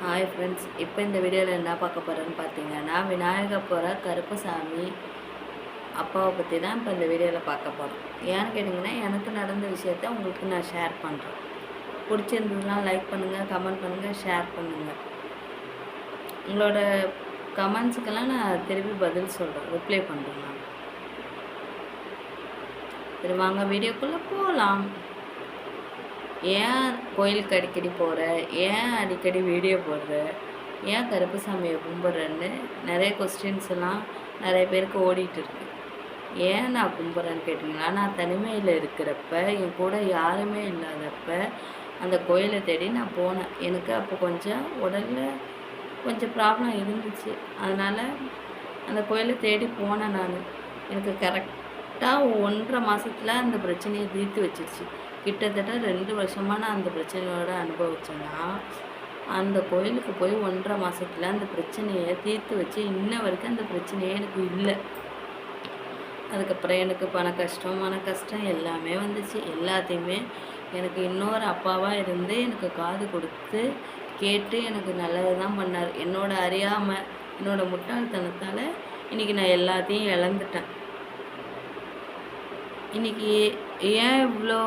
Hi friends இப்போ இந்த வீடியோவில் என்ன பார்க்க போகிறேன்னு பார்த்தீங்கன்னா விநாயகர் போகிற கருப்பசாமி அப்பாவை பற்றி தான் இப்போ இந்த வீடியோவில் பார்க்க போகிறோம் ஏன்னு கேட்டிங்கன்னா எனக்கு நடந்த விஷயத்த உங்களுக்கு நான் ஷேர் பண்ணுறேன் பிடிச்சிருந்ததுலாம் லைக் பண்ணுங்கள் கமெண்ட் பண்ணுங்கள் ஷேர் பண்ணுங்கள் உங்களோட கமெண்ட்ஸுக்கெல்லாம் நான் திருப்பி பதில் சொல்கிறேன் ரிப்ளை பண்ணுறேன் நான். சரி வாங்க வீடியோக்குள்ளே போகலாம் ஏன் கோயிலுக்கு அடிக்கடி போகிற ஏன் அடிக்கடி வீடியோ போடுற? ஏன் கருப்புசாமியை கும்பிட்றேன்னு நிறைய கொஸ்டின்ஸ் எல்லாம் நிறைய பேருக்கு ஓடிட்டு இருக்கு. ஏன் நான் கும்பிட்றேன்னு கேட்டிங்கன்னா நான் தனிமையில் இருக்கிறப்ப என் கூட யாருமே இல்லாதப்ப அந்த கோயிலை தேடி நான் போனேன். எனக்கு அப்போ கொஞ்சம் உடலில் கொஞ்சம் ப்ராப்ளம் இருந்துச்சு. அதனால் அந்த கோயிலை தேடி போனேன் நான். எனக்கு கரெக்டாக ஒன்றரை மாதத்தில் அந்த பிரச்சனையை தீர்த்து வச்சிருச்சு. கிட்டத்தட்ட ரெண்டு வருஷமாக நான் அந்த பிரச்சனையோட அனுபவிச்சேன்னா அந்த கோயிலுக்கு போய் ஒன்றரை மாதத்தில் அந்த பிரச்சனையை தீர்த்து வச்சு இன்ன வரைக்கும் அந்த பிரச்சனையே எனக்கு இல்லை. அதுக்கப்புறம் எனக்கு பண கஷ்டம் மன கஷ்டம் எல்லாமே வந்துச்சு. எல்லாத்தையுமே எனக்கு இன்னொரு அப்பாவாக இருந்து எனக்கு காது கொடுத்து கேட்டு எனக்கு நல்லது தான் பண்ணார். என்னோட அறியாமல் என்னோடய முட்டாள்தனத்தால் இன்றைக்கி நான் எல்லாத்தையும் இழந்துட்டேன். இன்றைக்கி ஏன் இவ்வளோ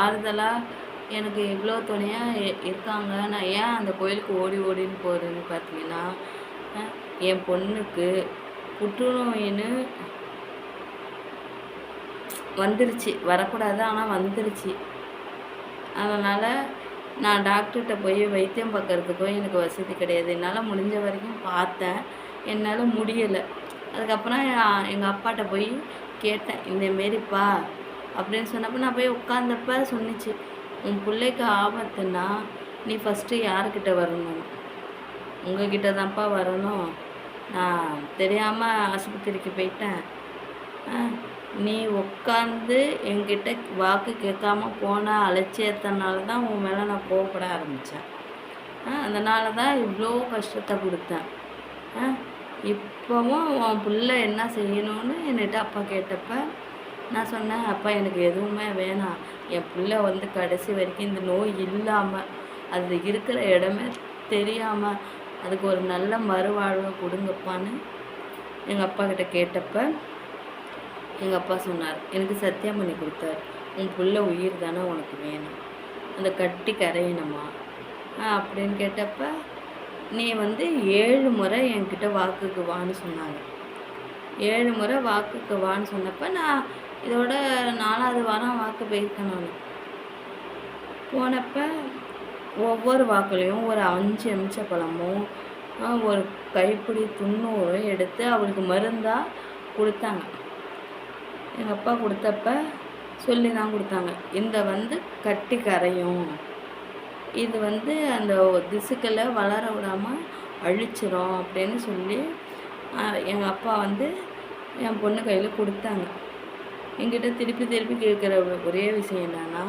ஆறுதலாக எனக்கு இவ்வளோ துணையாக இருக்காங்க? நான் ஏன் அந்த கோயிலுக்கு ஓடி ஓடின்னு போகிறேன்னு பார்த்தீங்கன்னா என் பொண்ணுக்கு புற்றுநோயின்னு வந்துருச்சு. வரக்கூடாது ஆனால் வந்துருச்சு. அதனால் நான் டாக்டர்கிட்ட போய் வைத்தியம் பார்க்கறதுக்கோ எனக்கு வசதி கிடையாது. என்னால் முடிஞ்ச வரைக்கும் பார்த்தேன். என்னால் முடியலை. அதுக்கப்புறம் எங்கள் அப்பாட்ட போய் கேட்டேன் இந்தமாரிப்பா அப்படின்னு சொன்னப்போ நான் போய் உட்காந்தப்ப சொன்னிச்சு உன் பிள்ளைக்கு ஆபத்துன்னா நீ ஃபஸ்ட்டு யாருக்கிட்ட வரணும்? உங்ககிட்ட தான்ப்பா வரணும். நான் தெரியாமல் ஆஸ்பத்திரிக்கு போயிட்டேன். ஆ, நீ உட்காந்து என்கிட்ட வாக்கு கேட்காம போன அலட்சியத்தினால தான் உன் மேலே நான் கோவப்பட ஆரம்பித்தேன் அதனால தான் இவ்வளோ கஷ்டத்தை கொடுத்தேன். ஆ, இப்போவும் உன் பிள்ளை என்ன செய்யணும்னு என்கிட்ட அப்பா கேட்டப்ப நான் சொன்னேன் அப்பா எனக்கு எதுவுமே வேணாம். என் பிள்ளை வந்து கடைசி வரைக்கும் இந்த நோய் இல்லாமல் அது இருக்கிற இடமே தெரியாமல் அதுக்கு ஒரு நல்ல மறுவாழ்வை கொடுங்கப்பான்னு எங்கள் அப்பா கிட்ட கேட்டப்ப எங்கள் அப்பா சொன்னார் எனக்கு சத்தியம் பண்ணி கொடுத்தாரு. உன் பிள்ளை உயிர் தானே உனக்கு வேணும். அந்த கட்டி கரையணுமா? அப்படின்னு கேட்டப்போ நீ வந்து ஏழு முறை என்கிட்ட வாக்குக்கு வான்னு சொன்னாங்க. ஏழு முறை வாக்குக்கு வான்னு சொன்னப்ப நான் இதோட நாலாவது வாரம் வாக்கு போயிருக்கேன் நான். போனப்ப ஒவ்வொரு வாக்குலையும் ஒரு அஞ்சு எம்ச்ச பழமும் ஒரு கைப்பிடி துண்ணூறும் எடுத்து அவளுக்கு மருந்தாக கொடுத்தாங்க. எங்கள் அப்பா கொடுத்தப்ப சொல்லி தான் கொடுத்தாங்க. இந்த வந்து கட்டி கரையும் இது வந்து அந்த திசுக்களை வளர விடாமல் அழிச்சிரும் அப்படின்னு சொல்லி எங்கள் அப்பா வந்து என் பொண்ணு கையில் கொடுத்தாங்க. என்கிட்ட திருப்பி திருப்பி கேட்குற ஒரே விஷயம் என்னென்னா